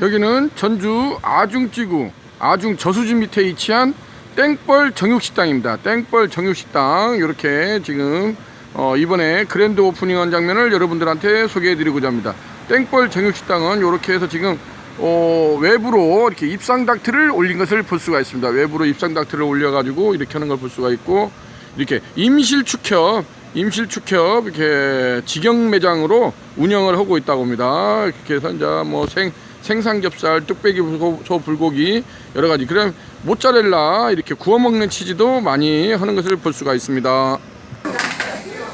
여기는 전주 아중지구 아중 저수지 밑에 위치한 땡벌 정육식당입니다. 땡벌 정육식당 이렇게 지금 어, 이번에 그랜드 오프닝한 장면을 여러분들한테 소개해드리고자 합니다. 땡벌 정육식당은 이렇게 해서 지금 어, 외부로 이렇게 입상 닥트를 올린 것을 볼 수가 있습니다. 외부로 입상 닥트를 올려가지고 이렇게 하는 걸 볼 수가 있고 이렇게 임실 축협 임실 축협 이렇게 직영 매장으로 운영을 하고 있다고 합니다. 이렇게 해서 이제 뭐생 생삼겹살, 뚝배기 소 불고기 여러 가지 그럼 모짜렐라 이렇게 구워 먹는 치즈도 많이 하는 것을 볼 수가 있습니다.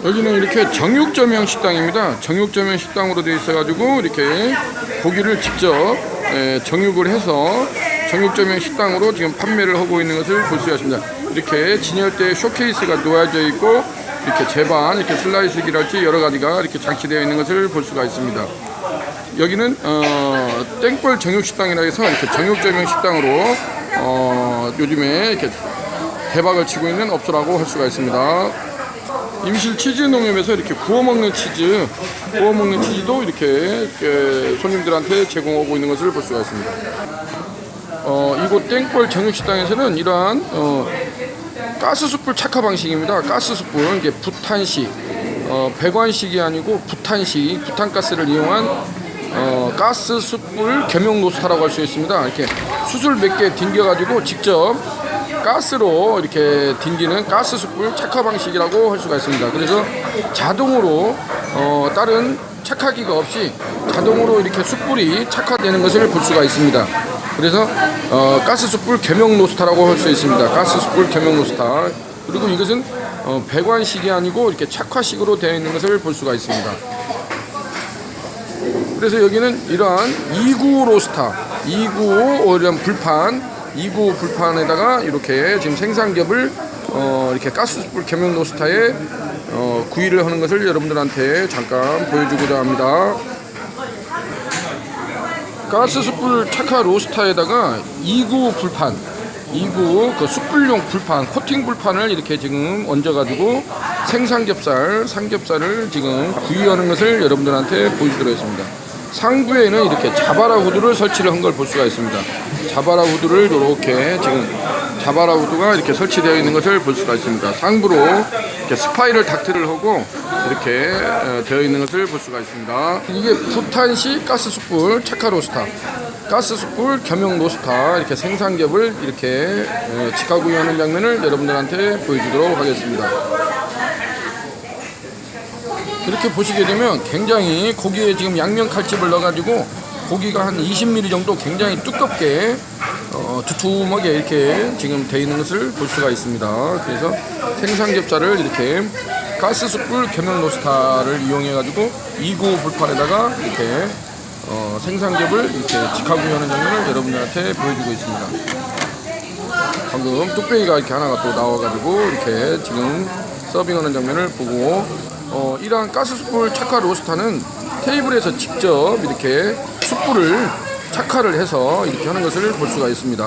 여기는 이렇게 정육점형 식당입니다. 정육점형 식당으로 되어 있어가지고 이렇게 고기를 직접 에, 정육을 해서 정육점형 식당으로 지금 판매를 하고 있는 것을 볼 수가 있습니다. 이렇게 진열대 쇼케이스가 놓여져 있고 이렇게 제반, 이렇게 슬라이스기랄지 여러 가지가 이렇게 장치되어 있는 것을 볼 수가 있습니다. 여기는 어, 땡벌 정육식당이라 해서 이렇게 정육점형 식당으로 어, 요즘에 이렇게 대박을 치고 있는 업소라고 할 수가 있습니다. 임실 치즈 농협에서 이렇게 구워 먹는 치즈, 구워 먹는 치즈도 이렇게 에, 손님들한테 제공하고 있는 것을 볼 수가 있습니다. 어, 이곳 땡벌 정육식당에서는 이러한 어, 가스 숯불 착화 방식입니다. 가스 숯불 이게 부탄식, 어, 배관식이 아니고 부탄식, 부탄가스를 이용한 어, 가스 숯불 겸용 노스타라고 할 수 있습니다. 이렇게 수술 몇 개 딩겨가지고 직접 가스로 이렇게 딩기는 가스 숯불 착화 방식이라고 할 수가 있습니다. 그래서 자동으로 어, 다른 착화기가 없이 자동으로 이렇게 숯불이 착화되는 것을 볼 수가 있습니다. 그래서 어, 가스 숯불 겸용 노스타라고 할 수 있습니다. 가스 숯불 겸용 노스타. 그리고 이것은 어, 배관식이 아니고 이렇게 착화식으로 되어 있는 것을 볼 수가 있습니다. 그래서 여기는 이러한 295 로스타, 295 이런 불판, 295 불판에다가 이렇게 지금 생삼겹을 어, 이렇게 가스불 겸용 로스타에 어, 구이를 하는 것을 여러분들한테 잠깐 보여주고자 합니다. 가스 숯불 착화 로스타에다가 295 불판, 295그 숯불용 불판, 코팅 불판을 이렇게 지금 얹어가지고 생삼겹살, 삼겹살을 지금 구이하는 것을 여러분들한테 보여주도록 했습니다. 상부에는 이렇게 자바라 후드를 설치를 한 걸 볼 수가 있습니다. 자바라 후드를 이렇게 지금 자바라 후드가 이렇게 설치되어 있는 것을 볼 수가 있습니다. 상부로 이렇게 스파이럴 닥트를 하고 이렇게 어, 되어 있는 것을 볼 수가 있습니다. 이게 부탄식 가스 숯불 착화 로스타. 가스 숯불 겸용 로스타 이렇게 생삼겹을 이렇게 어, 직화구이 하는 장면을 여러분들한테 보여주도록 하겠습니다. 이렇게 보시게 되면 굉장히 고기에 지금 양면 칼집을 넣어가지고 고기가 한 20mm 정도 굉장히 두껍게 어, 두툼하게 이렇게 지금 돼 있는 것을 볼 수가 있습니다. 그래서 생삼겹살을 이렇게 가스 숯불 겸용 로스타를 이용해가지고 295 불판에다가 이렇게 어, 생삼겹을 이렇게 직화구이하는 장면을 여러분들한테 보여주고 있습니다. 방금 뚝배기가 이렇게 하나가 또 나와가지고 이렇게 지금 서빙하는 장면을 보고 어, 이러한 가스 숯불 착화 로스타는 테이블에서 직접 이렇게 숯불을 착화를 해서 이렇게 하는 것을 볼 수가 있습니다.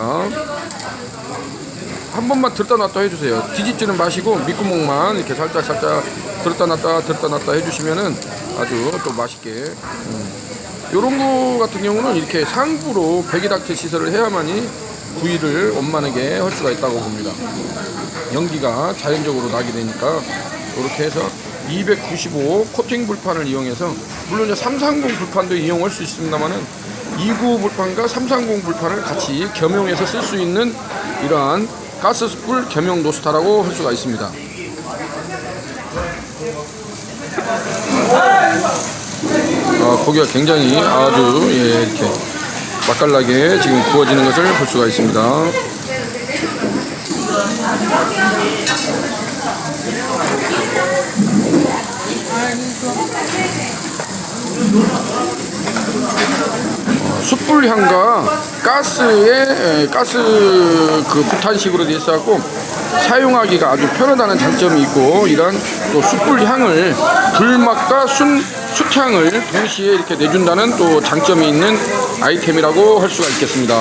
한 번만 들었다 놨다 해주세요. 뒤집지는 마시고 밑구멍만 이렇게 살짝 살짝 들었다 놨다 들었다 놨다 해주시면은 아주 또 맛있게 음. 요런 거 같은 경우는 이렇게 상부로 배기닥트 시설을 해야만이 구이를 원만하게 할 수가 있다고 봅니다. 연기가 자연적으로 나게 되니까 이렇게 해서 295 코팅 불판을 이용해서 물론 이제 330 불판도 이용할 수 있습니다만은 295 불판과 330 불판을 같이 겸용해서 쓸 수 있는 이러한 가스 숯불 겸용 노스타라고 할 수가 있습니다. 아, 고기가 굉장히 아주 예, 이렇게 맛깔나게 지금 구워지는 것을 볼 수가 있습니다. 어, 숯불 향과 가스의 에, 가스 그 부탄식으로 되어 있어갖고 사용하기가 아주 편하다는 장점이 있고 이런 또 숯불 향을 불맛과 순 숯향을 동시에 이렇게 내준다는 또 장점이 있는 아이템이라고 할 수가 있겠습니다.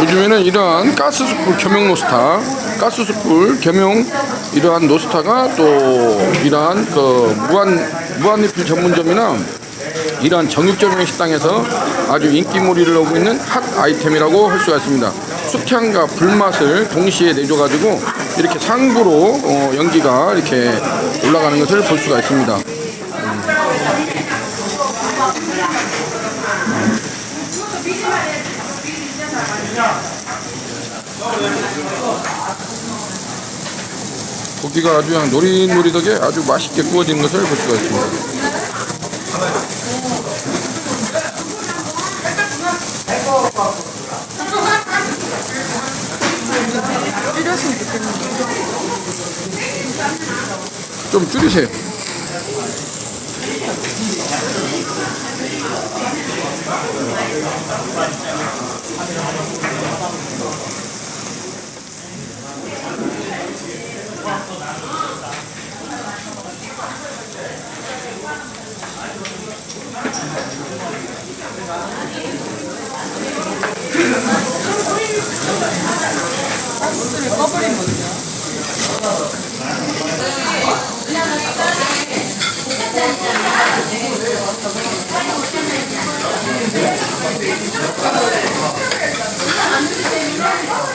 요즘에는 이러한 가스숯불 겸용 노스타, 가스숯불 겸용 이러한 노스타가 또 이러한 그 무한 무한리필 전문점이나 이러한 정육점용 식당에서 아주 인기몰이를 하고 있는 핫 아이템이라고 할 수가 있습니다. 숯향과 불맛을 동시에 내줘가지고 이렇게 상부로 어, 연기가 이렇게 올라가는 것을 볼 수가 있습니다. 고기가 아주 그냥 노릿노릿하게 아주 맛있게 구워지는 것을 볼 수가 있습니다. 줄였으면 좋겠는데. 좀 줄이세요. 박스를 꺼버린 거죠. Gracias.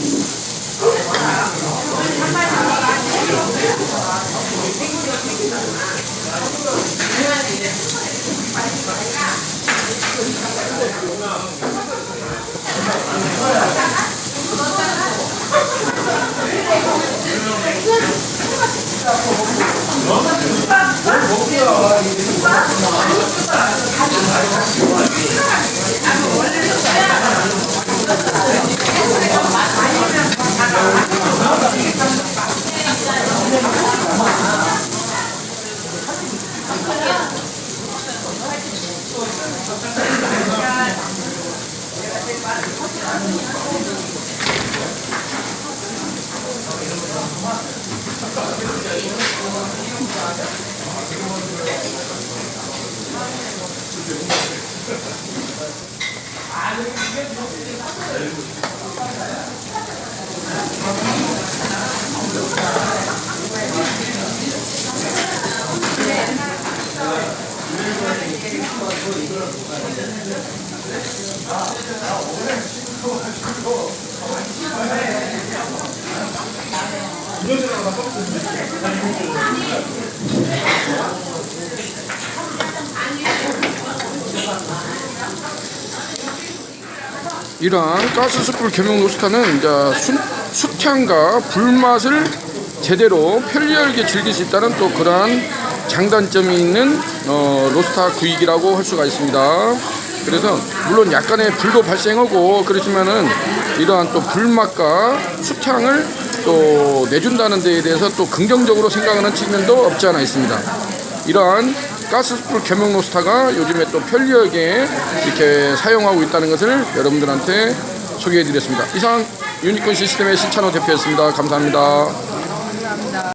아, 근데 이게 그- 이러한 가스 숯불 겸용 로스터는 수, 수향과 불맛을 제대로 편리하게 즐길 수 있다는 또 그러한 장단점이 있는 어, 로스터 구이기라고 할 수가 있습니다. 그래서 물론 약간의 불도 발생하고 그렇지만은 이러한 또 불맛과 수향을 또 내준다는 데에 대해서 또 긍정적으로 생각하는 측면도 없지 않아 있습니다. 이러한 가스불 로스터가 요즘에 또 편리하게 이렇게 사용하고 있다는 것을 여러분들한테 소개해 드렸습니다. 이상 유니콘 시스템의 신찬호 대표였습니다. 감사합니다.